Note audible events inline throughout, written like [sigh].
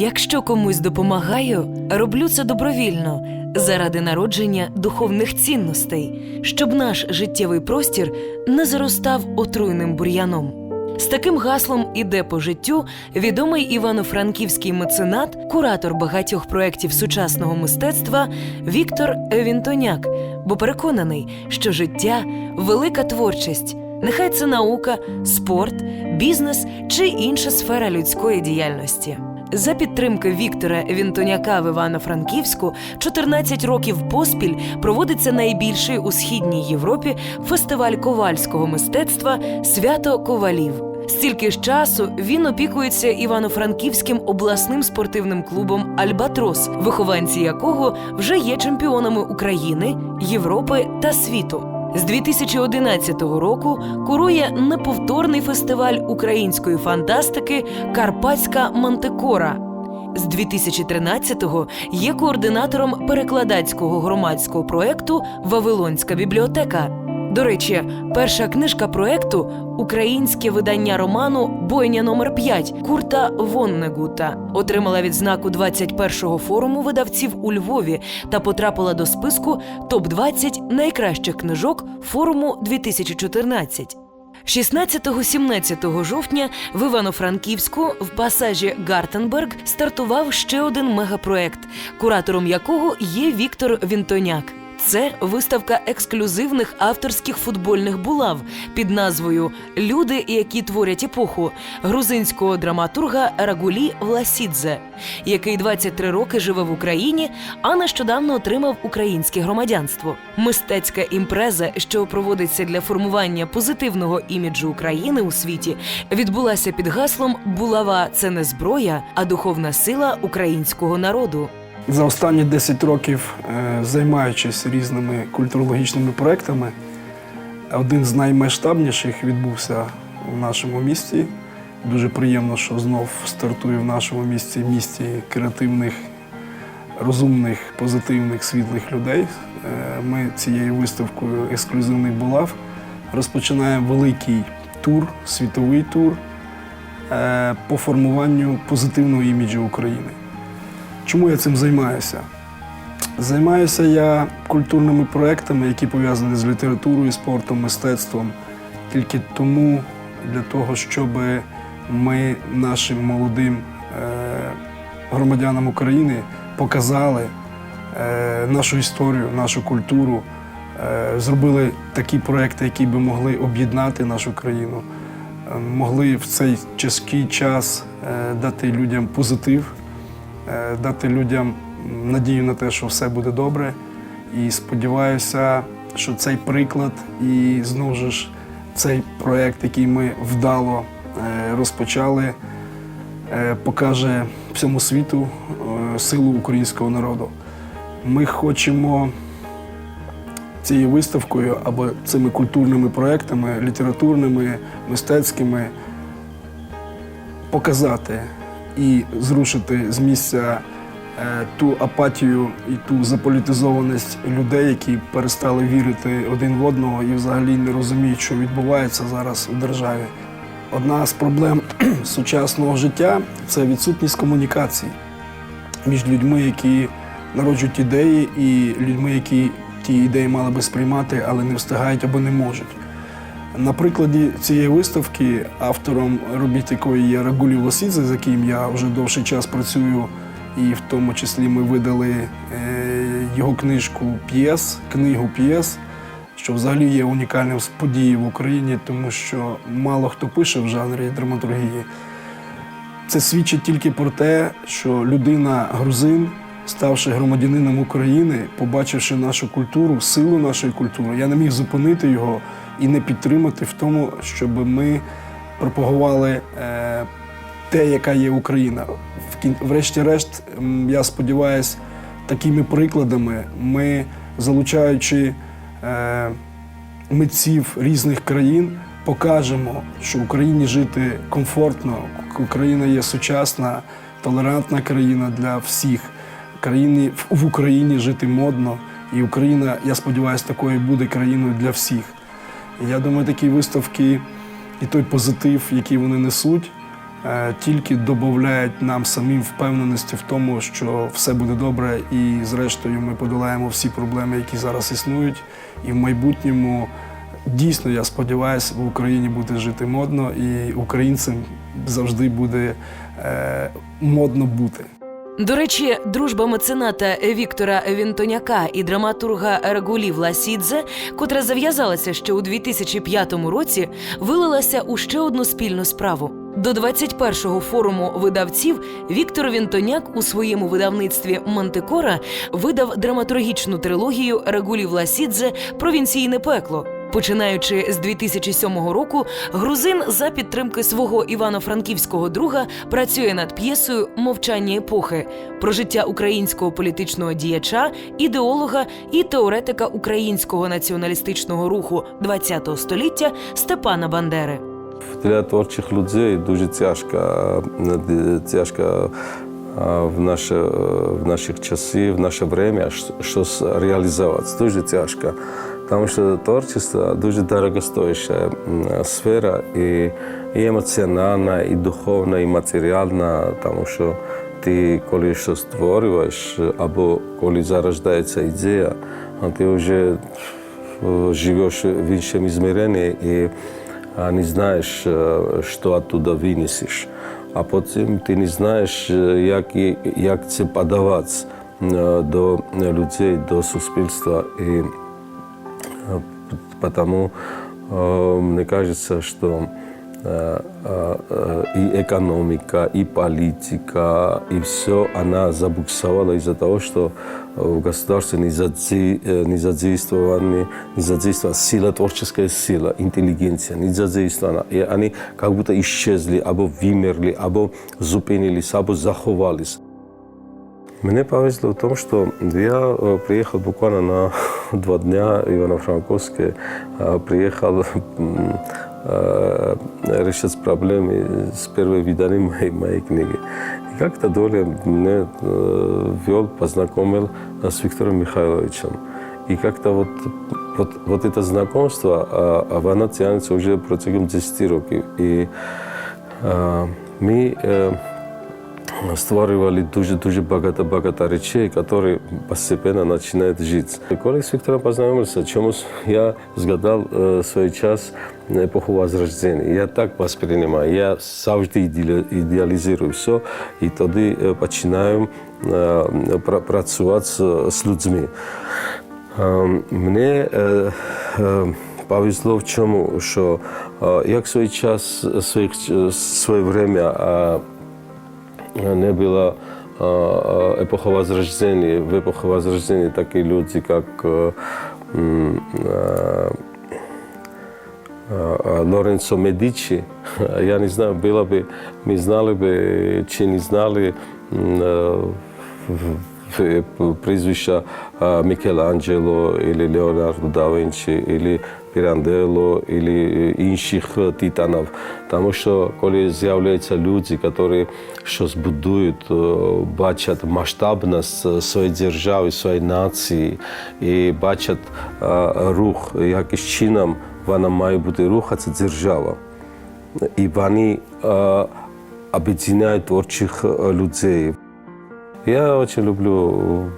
Якщо комусь допомагаю, роблю це добровільно заради народження духовних цінностей, щоб наш життєвий простір не заростав отруйним бур'яном. З таким гаслом іде по життю відомий івано-франківський меценат, куратор багатьох проєктів сучасного мистецтва Віктор Вінтоняк, бо переконаний, що життя велика творчість. Нехай це наука, спорт, бізнес чи інша сфера людської діяльності. За підтримки Віктора Вінтоняка в Івано-Франківську 14 років поспіль проводиться найбільший у східній Європі фестиваль ковальського мистецтва Свято Ковалів. Стільки ж часу він опікується Івано-Франківським обласним спортивним клубом Альбатрос, вихованці якого вже є чемпіонами України, Європи та світу. З 2011 року курує неповторний фестиваль української фантастики Карпатська Мантикора. З 2013-го є координатором перекладацького громадського проекту Вавилонська бібліотека. До речі, перша книжка проекту українське видання роману Бойня номер 5 Курта Воннегута отримала відзнаку 21-го форуму видавців у Львові та потрапила до списку топ 20 найкращих книжок форуму 2014. 16-17 жовтня в Івано-Франківську в пасажі Гартенберг стартував ще один мегапроект, куратором якого є Віктор Вінтоняк. Це виставка ексклюзивних авторських футбольних булав під назвою Люди, які творять епоху грузинського драматурга Рагулі Власідзе, який 23 роки живе в Україні, а нещодавно отримав українське громадянство. Мистецька імпреза, що проводиться для формування позитивного іміджу України у світі, відбулася під гаслом Булава це не зброя, а духовна сила українського народу. За останні 10 років, е, займаючись різними культурологічними проектами, один з наймасштабніших відбувся в нашому місті. Дуже приємно, що знов стартує в нашому місті місті креативних, розумних, позитивних, світлих людей. Е, Ми цією виставкою ексклюзивний булав розпочинаємо великий тур, світовий тур е, по формуванню позитивного іміджу України. Чому я цим займаюся? Займаюся я культурними проектами, які пов'язані з літературою, спортом, мистецтвом. Тільки тому, для того, щоб ми нашим молодим е, громадянам України показали е, нашу історію, нашу культуру, е, зробили такі проекти, які би могли об'єднати нашу країну, могли в цей тяжкий час дати людям позитив дати людям надію на те, що все буде добре. І сподіваюся, що цей приклад і знову ж цей проєкт, який ми вдало е, розпочали, е, покаже всьому світу е, силу українського народу. Ми хочемо цією виставкою або цими культурними проектами, літературними, мистецькими показати і зрушити з місця е, ту апатію і ту заполітизованість людей, які перестали вірити один в одного і взагалі не розуміють, що відбувається зараз у державі. Одна з проблем [clears throat] сучасного життя це відсутність комунікації між людьми, які народжують ідеї, і людьми, які ті ідеї мали би сприймати, але не встигають або не можуть. На прикладі цієї виставки, автором робіт якої є Рагулі Лосідзе, з яким я вже довший час працюю, і в тому числі ми видали е, його книжку п'єс, книгу п'єс, що взагалі є унікальним з події в Україні, тому що мало хто пише в жанрі драматургії. Це свідчить тільки про те, що людина грузин, ставши громадянином України, побачивши нашу культуру, силу нашої культури, я не міг зупинити його і не підтримати в тому, щоб ми пропагували е, те, яка є Україна. Врешті-решт, я сподіваюся, такими прикладами ми, залучаючи е, митців різних країн, покажемо, що в Україні жити комфортно, Україна є сучасна, толерантна країна для всіх. Країні, в Україні жити модно, і Україна, я сподіваюся, такою буде країною для всіх. Я думаю, такі виставки і той позитив, який вони несуть, е, тільки додають нам самим впевненості в тому, що все буде добре, і зрештою ми подолаємо всі проблеми, які зараз існують. І в майбутньому дійсно я сподіваюся, в Україні буде жити модно, і українцям завжди буде е, модно бути. До речі, дружба мецената Віктора Вінтоняка і драматурга Рагулі Власідзе, котра зав'язалася ще у 2005 році, вилилася у ще одну спільну справу. До 21-го форуму видавців Віктор Вінтоняк у своєму видавництві Мантикора видав драматургічну трилогію Рагулі Власідзе Провінційне пекло. Починаючи з 2007 року, грузин за підтримки свого івано-франківського друга працює над п'єсою Мовчання епохи про життя українського політичного діяча, ідеолога і теоретика українського націоналістичного руху ХХ століття Степана Бандери. Для творчих людей дуже тяжко, е, тяжко е, в наші, е, в наших часи, в наше время щось реалізувати. Дуже тяжко. Тому що творчество дуже дорогостояща сфера і, і емоціональна, і духовна, і матеріальна, тому що ти, коли щось створюєш, або коли зарождається ідея, ти вже е, живеш в іншому измерении і не знаєш, е, що оттуда винесеш. А потім ти не знаєш, е, як, як це подавати до людей, до суспільства. І потому э, мне кажется, что э, э, и экономика, и политика, и все, она забуксовала из-за того, что в государстве не, задей, э, не задействованы, не задействована сила, творческая сила, интеллигенция, не задействована. И они как будто исчезли, або вымерли, або зупинились, або заховались. Мне повезло в том, что я приехал буквально на [laughs] два дня в Ивано-Франковске, приехал решать проблемы с первой виданием моей, моей книги. И как-то доля э, вел, познакомил с Виктором Михайловичем. И как-то вот, вот, вот это знакомство, а, оно тянется уже протягом 10 років. І а, ми е, створювали дуже-дуже багато-багато речей, які постепенно починають жити. Коли з Віктором познайомився, чомусь я згадав е, свій час епоху Возрождення. Я так восприймаю, я завжди ідеалі- ідеалізую все, і тоді е, починаю е, працювати з, людьми. Мені повезло в чому, що як свій час, своє время не было эпоха Возрождения, в эпоху Возрождения такие люди, как е, е, е, Лоренцо Медичи, я не знаю, было бы, мы знали бы, чи не знали прізвища е, Мікеланджело, або Леонардо да Вінчі, або Пірандело, або інших титанів. Тому що коли з'являються люди, які щось будують, е, бачать масштабність своєї держави, своєї нації, і бачать е, рух, яким чином вона має бути рухатися держава. І вони е, об'єднають творчих е, людей. Я очень люблю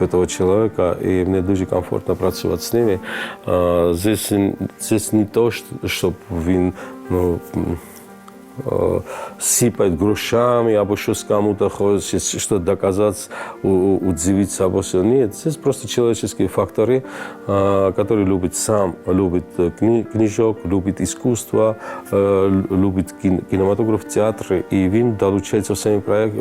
этого человека, и мне дуже комфортно працювати з ними. Здесь, не то, щоб він ну, м, а, сипать грошами, або щось кому-то хоче, что доказать, або все. Нет, здесь просто человеческие факторы, а, который любит сам, любит э, кни- книжок, любит искусство, э, лю- любит кин- кинематограф, театр, и він долучается всеми, проект,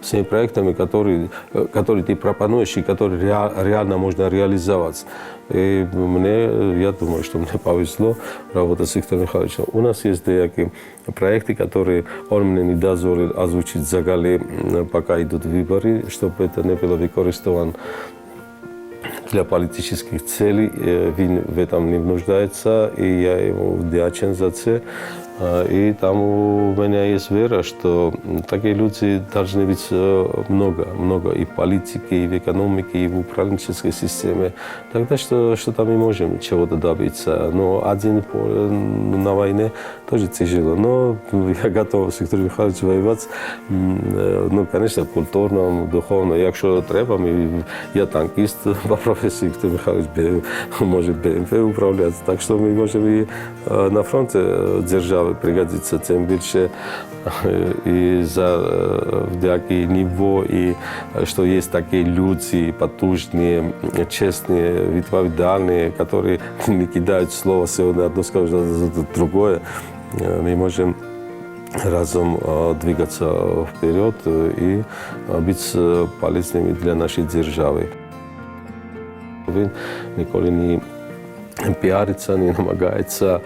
всеми проектами, которые, э, которые ты пропонуешь, и которые rea- реально можно реализовать. И мне, я думаю, что мне повезло работать с Виктором Михайловичем. У нас есть деякі проекты, которые он мне не дозволил озвучить взагалі, м, пока идут выборы, чтобы это не было використовано для політичних цілей. Е, Він в этом не нуждається, і я йому вдячен за це. А, И там у меня есть вера, что м, такие люди должны быть э, много, много и в политике, и в экономике, и в управленческой системе. Тогда что, что там мы можем чего-то добиться. Но один по- на войне тоже тяжело. Но я готов с Виктором Михайловичем воевать. М, э, Ну, конечно, культурно, духовно. Якщо треба, ми, я танкіст [laughs] по професії, Віктор Михайлович бе- може БМП управляти. Так що ми можемо і е, на фронті е, держави пригодиться, тим більше е, і за е, вдяки ніво, і е, що є такі люди потужні, чесні, відповідальні, які не кидають слово сьогодні одно скажуть, а друге. Е, Ми можемо разом э, двигаться вперед э, и э, быть э, полезными для нашей державы. Він ніколи не пиарится, не намагается,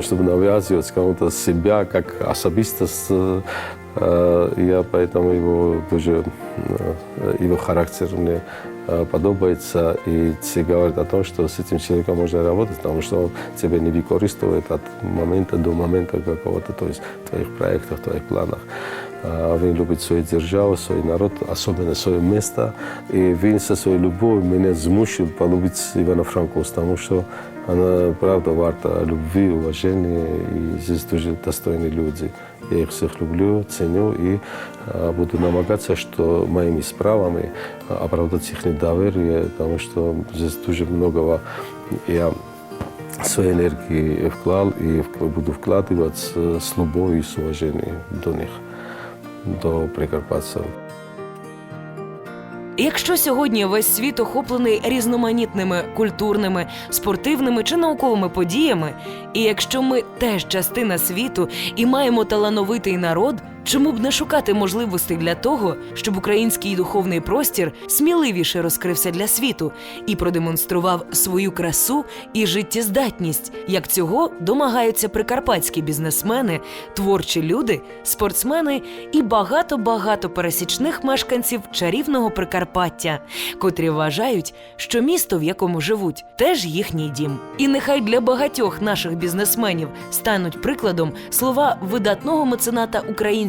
чтобы навязывать кому-то себя как особистость. Э, Я поэтому его тоже, э, его характер мне э, подобается. И все говорят о том, что с этим человеком можно работать, потому что он тебя не використовует от момента до момента какого-то, то есть в твоих проектах, в твоих планах. А Він любить свою державу, свій народ, особливо своє місто. І він зі своєю любов'ю мене змусив полюбити Івана Франковська, тому що вона правда варта любві, уваження, і здесь дуже достойні люди. Я їх всіх люблю, ценю і буду намагатися, що моїми справами а, оправдати їхнє довір'я, тому що здесь дуже много я своєї енергії вклав і буду вкладати з, з любов'ю і з уваженням до них до прикарпатців. Якщо сьогодні весь світ охоплений різноманітними культурними, спортивними чи науковими подіями, і якщо ми теж частина світу і маємо талановитий народ, чому б не шукати можливостей для того, щоб український духовний простір сміливіше розкрився для світу і продемонстрував свою красу і життєздатність, як цього домагаються прикарпатські бізнесмени, творчі люди, спортсмени і багато-багато пересічних мешканців чарівного Прикарпаття, котрі вважають, що місто, в якому живуть, теж їхній дім. І нехай для багатьох наших бізнесменів стануть прикладом слова видатного мецената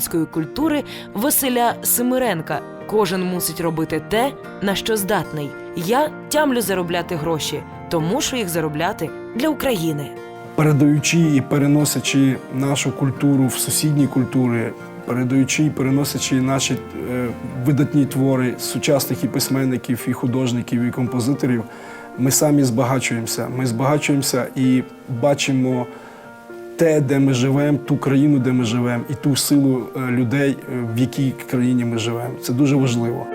української культури Василя Семиренка. Кожен мусить робити те, на що здатний. Я тямлю заробляти гроші, то мушу їх заробляти для України. передаючи і переносячи нашу культуру в сусідні культури, передаючи і переносячи наші е, видатні твори сучасних і письменників, і художників, і композиторів, ми самі збагачуємося. Ми збагачуємося і бачимо те, де ми живемо, ту країну, де ми живемо, і ту силу е, людей, е, в якій країні ми живемо. Це дуже важливо.